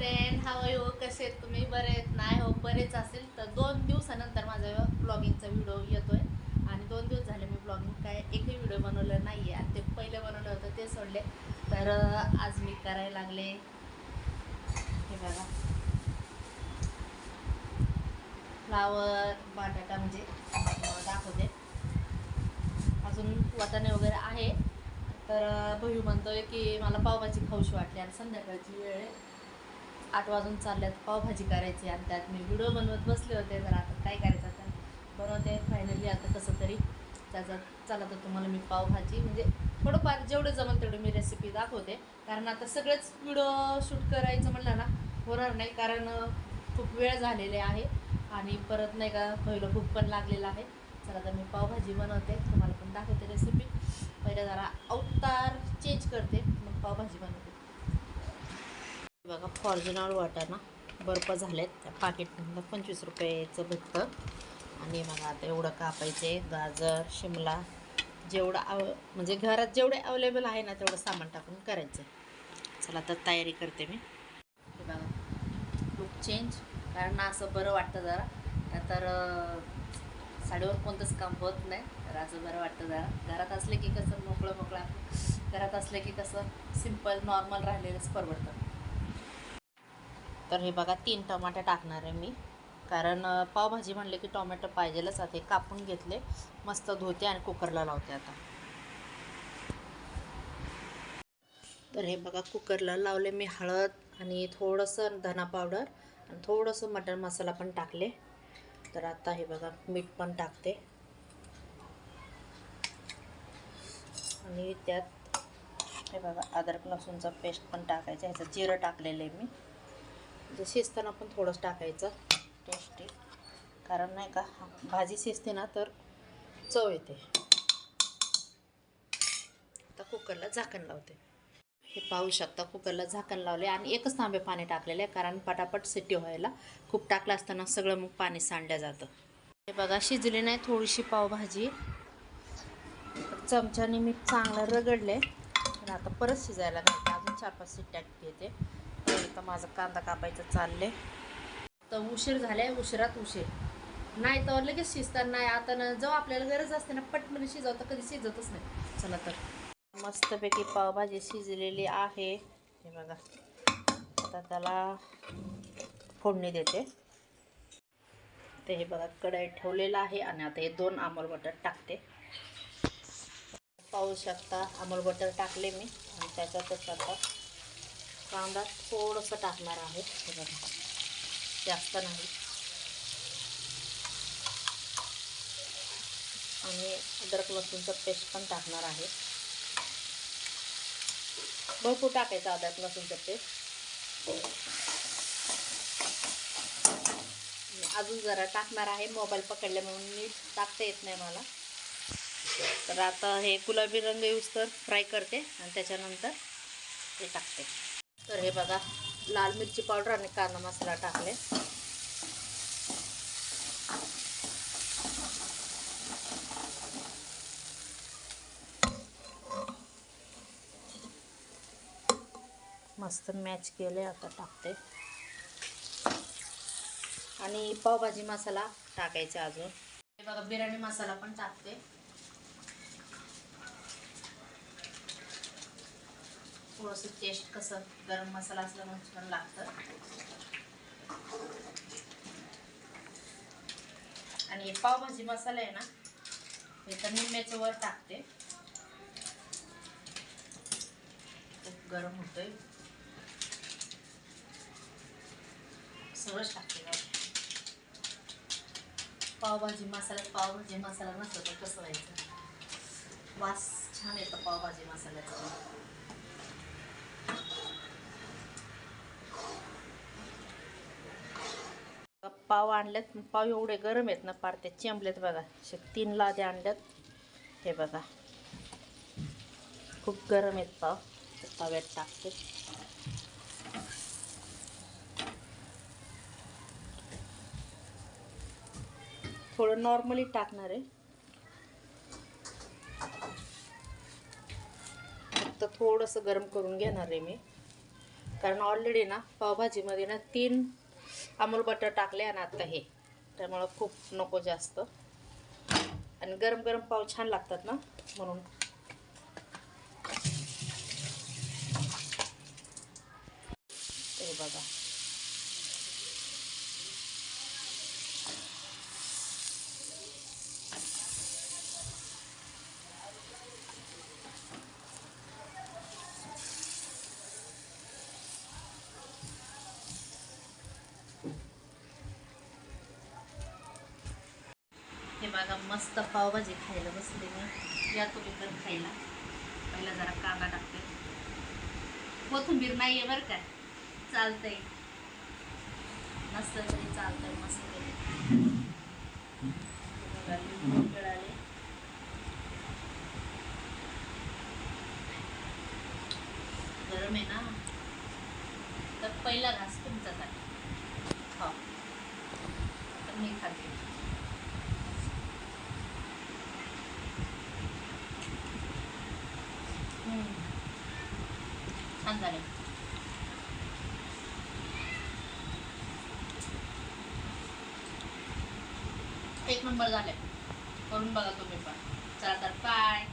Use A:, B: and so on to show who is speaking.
A: Friend how you कसे आहेत? तुम्ही बरे आहेत? नाही हो बरेच असेल तर दोन दिवसानंतर माझा ब्लॉगिंगचा व्हिडिओ येतो आहे आणि दोन दिवस झाले मी ब्लॉगिंग काय एकही व्हिडिओ बनवलं नाही आहे आणि ते पहिलं बनवलं होतं ते सोडले. तर आज मी करायला लागले. हे बघा. फ्लावर बटाटा म्हणजे दाखवते. अजून वाटाणे वगैरे आहे. तर भयू म्हणतोय की मला पावभाजी खाऊशी वाटली. आणि संध्याकाळची वेळ आहे. आठ वाजून चालल्यात पावभाजी करायची आणि त्यात मी व्हिडिओ बनवत बसले होते तर आता काय करायचं आता? बनवते फायनली आता कसं तरी. त्याचा चला तर तुम्हाला मी पावभाजी म्हणजे थोडंफार जेवढं जमेल तेवढं मी रेसिपी दाखवते. कारण आता सगळेच व्हिडिओ शूट करायचं म्हणलं ना होणार नाही. कारण खूप वेळ झालेले आहे आणि परत नाही का पहिलं भूक पण लागलेलं आहे. चला तर मी पावभाजी बनवते. तुम्हाला पण दाखवते रेसिपी पहिले जरा अवतार चेंज करते. मग पावभाजी बनवते. बघा फॉर्च्युनर वाटाणा बर्फ झालेत. त्या पाकिटमधलं पंचवीस रुपयाचं भेटतं. आणि बघा आता एवढं कापायचे गाजर शिमला जेवढं आव म्हणजे घरात जेवढे अवेलेबल आहे ना तेवढं सामान टाकून करायचं. चला तर तयारी करते मी. हे बघा लुक चेंज कारण असं बरं वाटतं जरा. तर साडीवर कोणतंच काम होत नाही. तर असं बरं वाटतं जरा. घरात असले की कसं मोकळं मोकळं घरात असले की कसं सिंपल नॉर्मल राहिलेलंच परवडतं. तर हे बघा तीन टमाटे टाकणार आहे मी. कारण पावभाजी म्हणले की टोमॅटो पाहिजेलच. आता हे कापून घेतले. मस्त धुते आणि कुकरला लावते आता. तर हे बघा कुकरला लावले मी हळद आणि थोडंसं धना पावडर आणि थोडंसं मटण मसाला पण टाकले. तर आता हे बघा मीठ पण टाकते. आणि त्यात हे बघा अद्रक लसूणचा पेस्ट पण टाकायचा. ह्याचं जिरं टाकलेलं आहे मी. म्हणजे शिजताना पण थोडंच टाकायचं टेस्टी कारण नाही का भाजी शिजते ना तर चव येते. आता कुकरला झाकण लावते. हे पाहू शकता कुकरला झाकण लावले आणि एकच तांबे पाणी टाकलेले आहे कारण पटापट सिटी व्हायला खूप टाकलं असताना सगळं मग पाणी सांडलं जातं. हे बघा शिजली नाही थोडीशी पावभाजी. चमच्याने मी चांगलं रगडले. पण आता परत शिजायला घालते. अजून चार पाच सिट्ट्या घेते. आता माझं कांदा कापायचं चालले तर उशीर झाले उशिरात उशीर. नाही तर लगेच शिजतात नाही आता ना जेव्हा आपल्याला गरज असते ना पटकन शिजवतं कधी शिजतच नाही. चला तर. मस्तपैकी पावभाजी शिजलेली आहे. हे बघा. आता त्याला फोडणी देते. ते हे बघा कढई ठेवलेलं आहे आणि आता हे दोन आमल बटर टाकते. पाहू शकता आमल बटर टाकले मी आणि त्याच्यातच आता कांदा थोडंसं टाकणार आहे बघा. जास्त नाही. आणि अद्रक लसूणचं पेस्ट पण टाकणार आहे. भरपूर टाकायचं अद्रक लसूणचं पेस्ट. अजून जरा टाकणार आहे. मोबाईल पकडले म्हणून नीट टाकता येत नाही मला. तर आता हे गुलाबी रंग यूज तर फ्राय करते आणि त्याच्यानंतर हे टाकते. तर हे बघा लाल मिरची पावडर आणि कांदा मसाला टाकले. मस्त मॅच केले आता टाकते. आणि पावभाजी मसाला टाकायचा अजून. हे बघा बिर्याणी मसाला पण टाकते. थोडंसं टेस्ट कसं गरम मसाला असल्यामुळे छान लागतं. आणि हे पावभाजी मसाला आहे ना हे तर निम्म्याच्या वर टाकते. खूप गरम होतोय. सगळंच टाकते पावभाजी मसाला पावभाजी मसाला नसतो तर कसं व्हायचं? वास छान येतो पावभाजी मसाल्याचा. पाव आणल्यात पाव एवढे गरम आहेत ना पार ते चेंबलेत बघा. असे तीन लादे आणल्यात हे बघा. खूप गरम आहेत पाव. तव्यात टाकते. थोडं नॉर्मली टाकणार आहे. फक्त थोडंसं गरम करून घेणार आहे मी. कारण ऑलरेडी ना पावभाजीमध्ये ना तीन अमूल बटर टाकले आणि आता हे. त्यामुळं खूप नको जास्त. आणि गरम गरम पाव छान लागतात ना म्हणून. हे बघा. बघा मस्त पावभाजी खायला बसले मी. या तुम्ही पण खायला. पहिला जरा कांदा टाकते. कोथिंबीर नाही आहे बरं का. चालतंय. मस्त तरी चालतंय मस्त बघा, लिंबू पिळाले. गरम आहे ना तर पहिला घास तुमच्यासाठी हो तर मी खाते हम्म. छान झाले. एक नंबर झाले. करून बघा तुम्ही पण. चला तर बाय